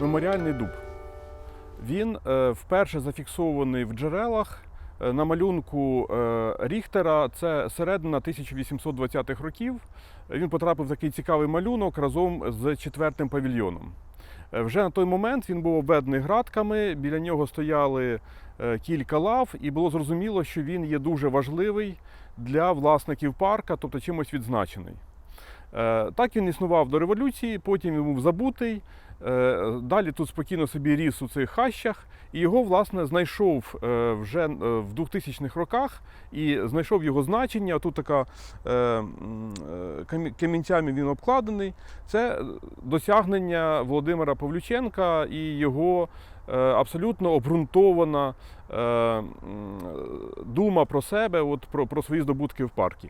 меморіальний дуб. Він е, вперше зафіксований в джерелах е, на малюнку е, Ріхтера. Це середина 1820-х років. Він потрапив в такий цікавий малюнок разом з четвертим павільйоном. Вже на той момент він був обведений градками, біля нього стояли кілька лав, і було зрозуміло, що він є дуже важливий для власників парка, тобто чимось відзначений. Так він існував до революції, потім він був забутий. Е, Далі тут спокійно собі ріс у цих хащах, і його власне знайшов е, вже е, в 2000-х роках і знайшов його значення. Тут така камінцями він обкладений. Це досягнення Володимира Павлюченка і його абсолютно обґрунтована дума про себе, от про, про свої здобутки в парку.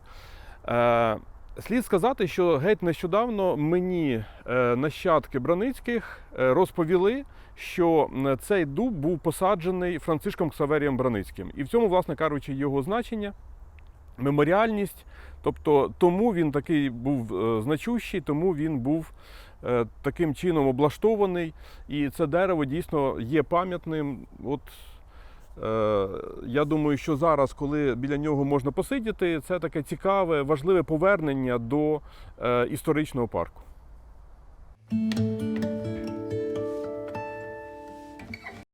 Слід сказати, що геть нещодавно мені е, нащадки Браницьких е, розповіли, що цей дуб був посаджений Францишком Ксаверієм Браницьким. І в цьому, власне кажучи, його значення, меморіальність. Тобто тому він такий був е, значущий, тому він був таким чином облаштований. І це дерево дійсно є пам'ятним. От Я думаю, що зараз, коли біля нього можна посидіти, це таке цікаве, важливе повернення до е, історичного парку.